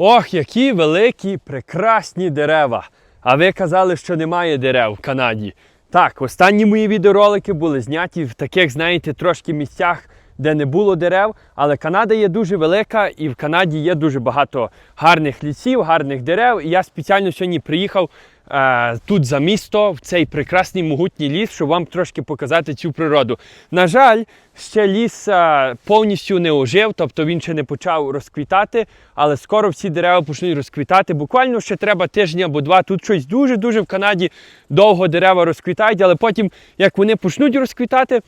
Ох, які великі, прекрасні дерева. А ви казали, що немає дерев в Канаді. Так, останні мої відеоролики були зняті в таких, знаєте, трошки місцях, де не було дерев. Але Канада є дуже велика, і в Канаді є дуже багато гарних лісів, гарних дерев. І я спеціально сьогодні приїхав тут за місто, в цей прекрасний могутній ліс, щоб вам трошки показати цю природу. На жаль, ще ліс е, повністю не ожив, тобто він ще не почав розквітати, але скоро всі дерева почнуть розквітати. Буквально ще треба тижня або два. Тут щось дуже-дуже в Канаді довго дерева розквітають, але потім, як вони почнуть розквітати,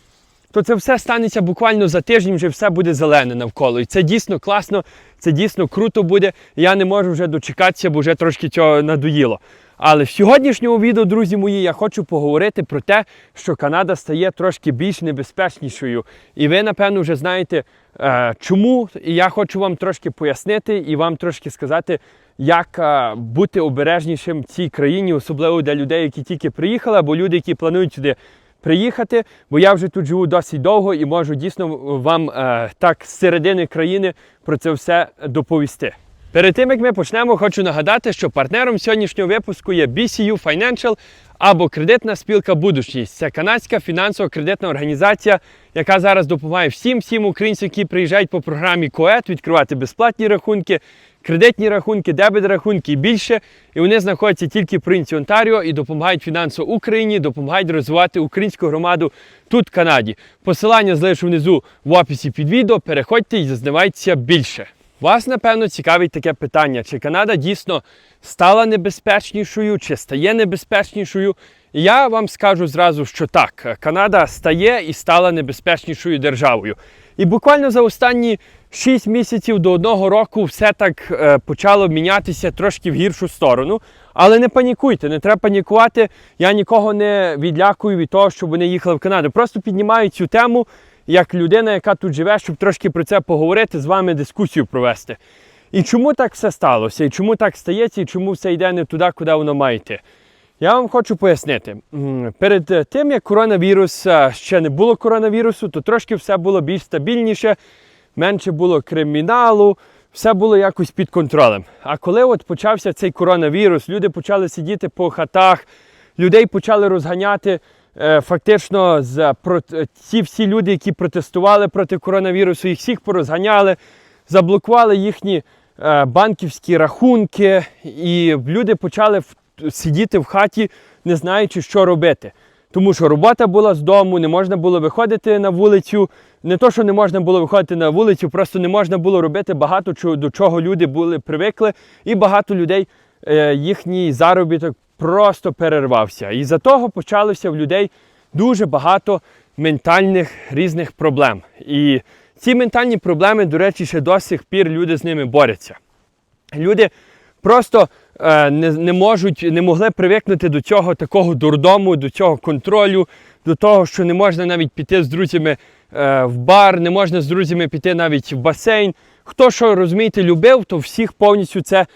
то це все станеться буквально за тиждень, вже все буде зелене навколо. І це дійсно класно, це дійсно круто буде. Я не можу вже дочекатися, бо вже трошки цього надоїло. Але в сьогоднішньому відео, друзі мої, я хочу поговорити про те, що Канада стає трошки більш небезпечнішою. І ви, напевно, вже знаєте, е, чому. І я хочу вам трошки пояснити і вам трошки сказати, як е, бути обережнішим в цій країні, особливо для людей, які тільки приїхали, або люди, які планують сюди приїхати, бо я вже тут живу досить довго і можу дійсно вам е, так з середини країни про це все доповісти. Перед тим як ми почнемо, хочу нагадати, що партнером сьогоднішнього випуску є BCU Financial або кредитна спілка Будучність. Це канадська фінансово-кредитна організація, яка зараз допомагає всім всім українцям, які приїжджають по програмі КОЕТ, відкривати безплатні рахунки, кредитні рахунки, дебет рахунки і більше. І вони знаходяться тільки в провінції Онтаріо і допомагають фінансово Україні, допомагають розвивати українську громаду тут, в Канаді. Посилання залишу внизу в описі під відео. Переходьте і зазнавайтеся більше. Вас, напевно, цікавить таке питання, чи Канада дійсно стала небезпечнішою, чи стає небезпечнішою. Я вам скажу зразу, що так, Канада стає і стала небезпечнішою державою. І буквально за останні 6 місяців до одного року все так е, почало мінятися трошки в гіршу сторону. Але не панікуйте, не треба панікувати. Я нікого не відлякую від того, щоб вони їхали в Канаду. Просто піднімаю цю тему як людина, яка тут живе, щоб трошки про це поговорити, з вами дискусію провести. І чому так все сталося, і чому так стається, і чому все йде не туди, куди воно має йти. Я вам хочу пояснити. Перед е, тим, як коронавірус е, ще не було коронавірусу, то трошки все було більш стабільніше, менше було криміналу, все було якось під контролем. А коли от почався цей коронавірус, люди почали сидіти по хатах, людей почали розганяти. е, Фактично, з про ті всі люди, які протестували проти коронавірусу, їх всіх порозганяли, заблокували їхні е, банківські рахунки, і люди почали сидіти в хаті, не знаючи, що робити. Тому що робота була з дому, не можна було виходити на вулицю. Не то, що не можна було виходити на вулицю, просто не можна було робити багато до чого люди були привикли, і багато людей е, їхній заробіток просто перервався. І за того почалося в людей дуже багато ментальних різних проблем. І ці ментальні проблеми, до речі, ще до сих пір люди з ними борються. Люди просто е, не, не можуть, не могли привикнути до цього такого дурдому, до цього контролю, до того, що не можна навіть піти з друзями е, в бар, не можна з друзями піти навіть в басейн. Хто що розумієте, любив, то всіх повністю це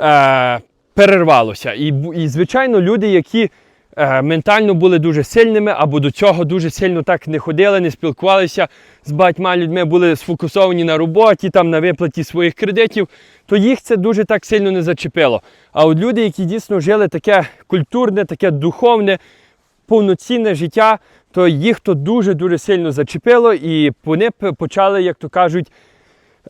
е, перервалося. І, і звичайно, люди, які ментально були дуже сильними, або до цього дуже сильно так не ходили, не спілкувалися з багатьма людьми, були сфокусовані на роботі, там на виплаті своїх кредитів, то їх це дуже так сильно не зачепило. А от люди, які дійсно жили таке культурне, таке духовне, повноцінне життя, то їх то дуже-дуже сильно зачепило, і вони почали, як то кажуть,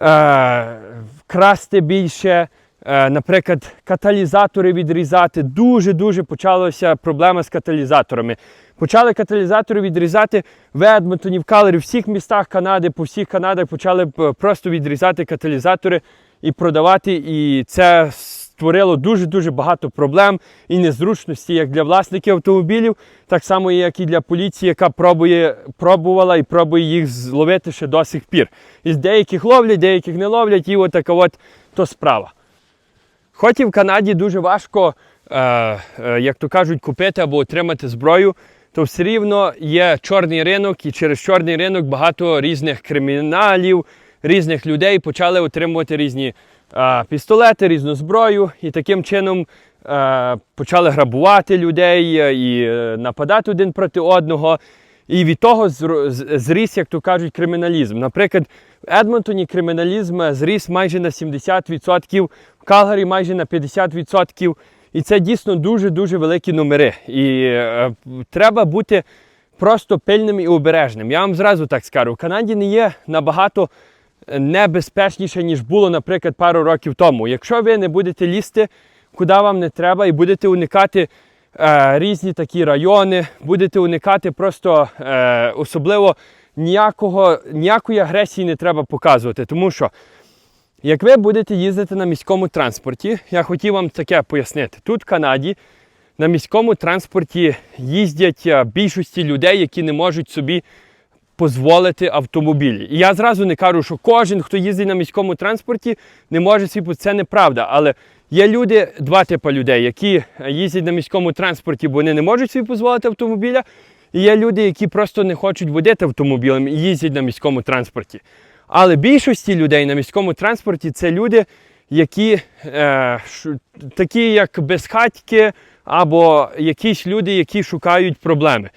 е, красти більше, е, наприклад, каталізатори відрізати. Дуже-дуже почалася проблема з каталізаторами. Почали каталізатори відрізати в Едмонтоні, в Калері, в всіх містах Канади, по всіх Канадах почали е, просто відрізати каталізатори і продавати. І це створило дуже-дуже багато проблем і незручності як для власників автомобілів, так само як і для поліції, яка пробує, пробувала і пробує їх зловити ще до сих пір. Із деяких ловлять, деяких не ловлять, і от така от то справа. Хоч і в Канаді дуже важко, е, е, як то кажуть, купити або отримати зброю, то все рівно є чорний ринок, і через чорний ринок багато різних криміналів, різних людей почали отримувати різні е, пістолети, різну зброю, і таким чином е, почали грабувати людей е, і е, нападати один проти одного. І від того зріс, як то кажуть, криміналізм. Наприклад, в Едмонтоні криміналізм зріс майже на 70%, в Калгарі майже на 50%. І це дійсно дуже-дуже великі номери. І е, треба бути просто пильним і обережним. Я вам зразу так скажу, в Канаді не є набагато небезпечніше, ніж було, наприклад, пару років тому. Якщо ви не будете лізти, куди вам не треба, і будете уникати е, різні такі райони, будете уникати просто е, особливо ніякого, ніякої агресії не треба показувати. Тому що, як ви будете їздити на міському транспорті, я хотів вам таке пояснити. Тут в Канаді на міському транспорті їздять е, більшості людей, які не можуть собі дозволити автомобілі. І я зразу не кажу, що кожен, хто їздить на міському транспорті, не може собі, це неправда. Але є люди, два типи людей, які їздять на міському транспорті, бо вони не можуть собі дозволити автомобіля. І є люди, які просто не хочуть водити автомобілем і їздять на міському транспорті. Але більшості людей на міському транспорті це люди, які е, ш, такі як безхатьки, або якісь люди, які шукають проблеми.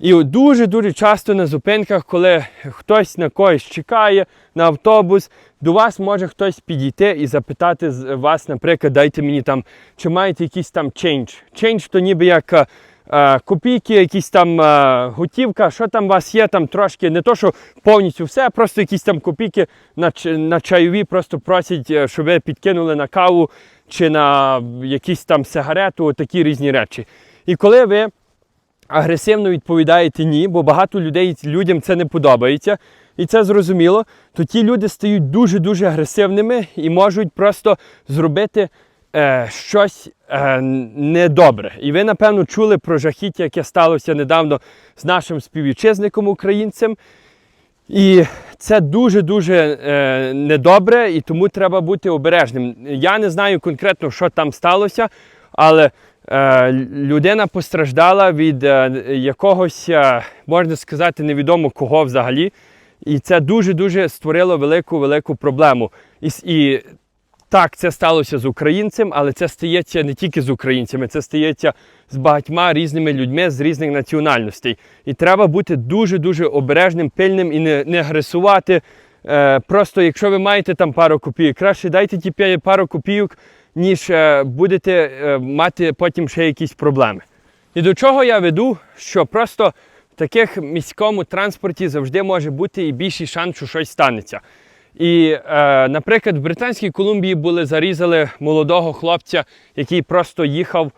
І дуже-дуже часто на зупинках, коли хтось на когось чекає на автобус, до вас може хтось підійти і запитати вас, наприклад, дайте мені там, чи маєте якийсь там чендж. Чендж то ніби як е, копійки, якісь там е, готівка, що там у вас є, там трошки, не то, що повністю все, а просто якісь там копійки на, на чайові, просто просять, е, щоб ви підкинули на каву чи на якісь там сигарету, такі різні речі. І коли ви агресивно відповідаєте ні, бо багато людей людям це не подобається, і це зрозуміло, то ті люди стають дуже-дуже агресивними і можуть просто зробити е, щось е, недобре. І ви, напевно, чули про жахіття, яке сталося недавно з нашим співвітчизником українцем. І це дуже-дуже е, недобре, і тому треба бути обережним. Я не знаю конкретно, що там сталося, але е, людина постраждала від е, якогось, е, можна сказати, невідомо кого взагалі. І це дуже-дуже створило велику велику проблему. І, і так, це сталося з українцем, але це стається не тільки з українцями, це стається з багатьма різними людьми з різних національностей. І треба бути дуже-дуже обережним, пильним і не, не агресувати. Е, просто якщо ви маєте там пару копійок, краще дайте ті пару копійок, ніж е, будете е, мати потім ще якісь проблеми. І до чого я веду, що просто в таких міському транспорті завжди може бути і більший шанс, що щось станеться. І, е, наприклад, в Британській Колумбії були зарізали молодого хлопця, який просто їхав е,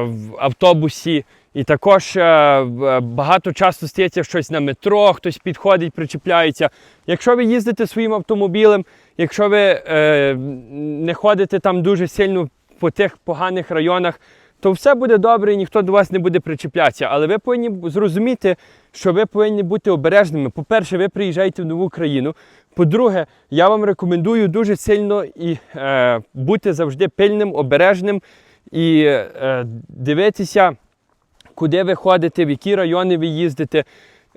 в автобусі. І також е, багато часу стається щось на метро, хтось підходить, причіпляється. Якщо ви їздите своїм автомобілем, якщо ви е, не ходите там дуже сильно по тих поганих районах, то все буде добре і ніхто до вас не буде причіплятися. Але ви повинні зрозуміти, що ви повинні бути обережними. По-перше, ви приїжджаєте в нову країну. По-друге, я вам рекомендую дуже сильно і е, бути завжди пильним, обережним і е, дивитися, куди ви ходите, в які райони ви їздите.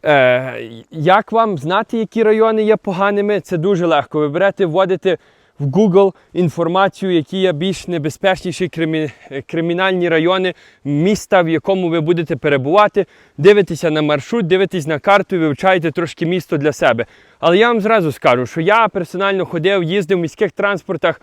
Е, як вам знати, які райони є поганими, це дуже легко. Ви берете, вводите в Google інформацію, які є більш небезпечніші кримі... кримінальні райони міста, в якому ви будете перебувати. Дивитеся на маршрут, дивитесь на карту і вивчаєте трошки місто для себе. Але я вам зразу скажу, що я персонально ходив, їздив в міських транспортах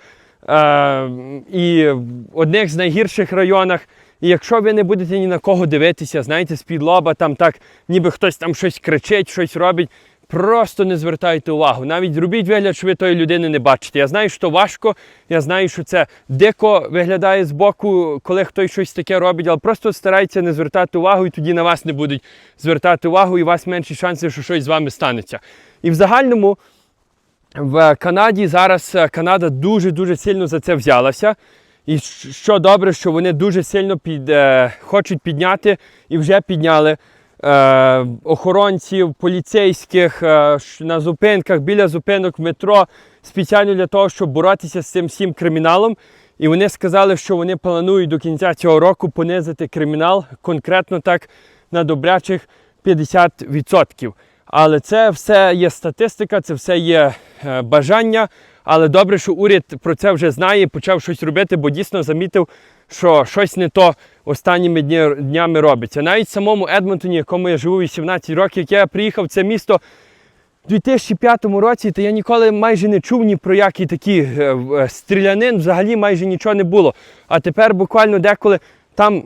е, і в одних з найгірших районах. І якщо ви не будете ні на кого дивитися, знаєте, з-під лоба, там так, ніби хтось там щось кричить, щось робить, просто не звертайте увагу. Навіть робіть вигляд, що ви тої людини не бачите. Я знаю, що важко, я знаю, що це дико виглядає з боку, коли хтось щось таке робить, але просто старайтеся не звертати увагу, і тоді на вас не будуть звертати увагу, і у вас менші шанси, що щось з вами станеться. І в загальному. В Канаді зараз е, Канада дуже-дуже сильно за це взялася. І що добре, що вони дуже сильно під, е, хочуть підняти і вже підняли е, охоронців, поліцейських е, на зупинках, біля зупинок метро, спеціально для того, щоб боротися з цим всім криміналом. І вони сказали, що вони планують до кінця цього року понизити кримінал конкретно так на добрячих 50%. Але це все є статистика, це все є е, бажання. Але добре, що уряд про це вже знає почав щось робити, бо дійсно замітив, що щось не то останніми днями робиться. Навіть в самому Едмонтоні, якому я живу 18 років, як я приїхав в це місто, в 2005 році, то я ніколи майже не чув ні про який такий е, е, стрілянин, взагалі майже нічого не було. А тепер буквально деколи там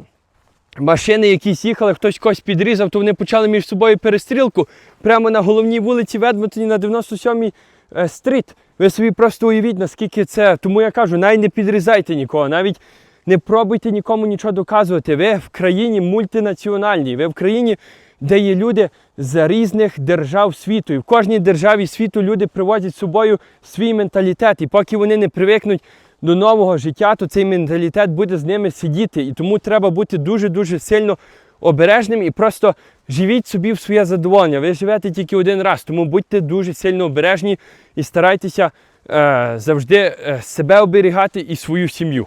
машини якісь їхали, хтось когось підрізав, то вони почали між собою перестрілку прямо на головній вулиці в Едмонтоні на 97-й е, стріт. Ви собі просто уявіть, наскільки це. Тому я кажу, навіть не підрізайте нікого, навіть не пробуйте нікому нічого доказувати. Ви в країні мультинаціональній, ви в країні, де є люди з різних держав світу. І в кожній державі світу люди привозять з собою свій менталітет. І поки вони не привикнуть до нового життя, то цей менталітет буде з ними сидіти. І тому треба бути дуже-дуже сильно обережним і просто живіть собі в своє задоволення. Ви живете тільки один раз, тому будьте дуже сильно обережні і старайтеся е, завжди е, себе оберігати і свою сім'ю.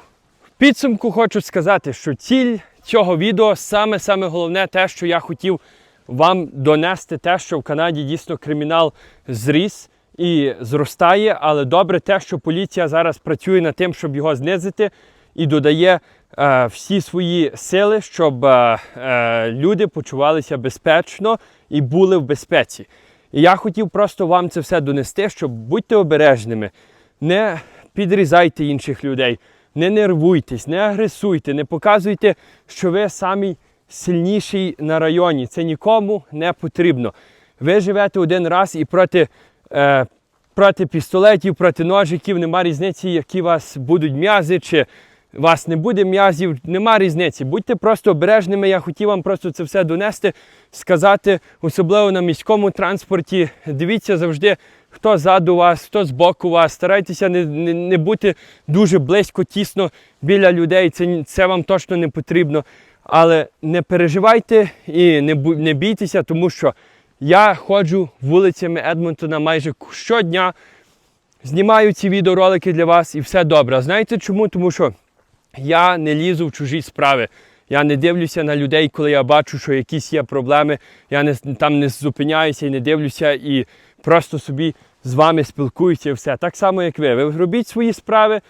Підсумку хочу сказати, що ціль цього відео саме-саме головне те, що я хотів вам донести, те, що в Канаді дійсно кримінал зріс і зростає, але добре те, що поліція зараз працює над тим, щоб його знизити, і додає е, всі свої сили, щоб е, е, люди почувалися безпечно і були в безпеці. І я хотів просто вам це все донести, щоб будьте обережними, не підрізайте інших людей, не нервуйтесь, не агресуйте, не показуйте, що ви самі сильніший на районі. Це нікому не потрібно. Ви живете один раз і проти, е, проти пістолетів, проти ножиків, нема різниці, які у вас будуть м'язи, чи вас не буде м'язів, нема різниці. Будьте просто обережними. Я хотів вам просто це все донести, сказати, особливо на міському транспорті. Дивіться завжди, хто ззаду вас, хто збоку вас. Старайтеся не, не, не бути дуже близько, тісно біля людей. Це, це вам точно не потрібно. Але не переживайте і не, не бійтеся, тому що я ходжу вулицями Едмонтона майже щодня, знімаю ці відеоролики для вас і все добре. Знаєте чому? Тому що я не лізу в чужі справи. Я не дивлюся на людей, коли я бачу, що якісь є проблеми. Я не, там не зупиняюся і не дивлюся і просто собі з вами спілкуюся і все. Так само, як ви. Ви робіть свої справи,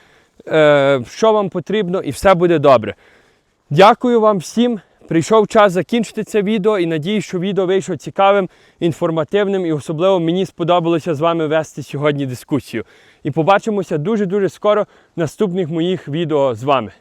е, що вам потрібно, і все буде добре. Дякую вам всім. Прийшов час закінчити це відео і надію, що відео вийшло цікавим, інформативним і особливо мені сподобалося з вами вести сьогодні дискусію. І побачимося дуже-дуже скоро в наступних моїх відео з вами.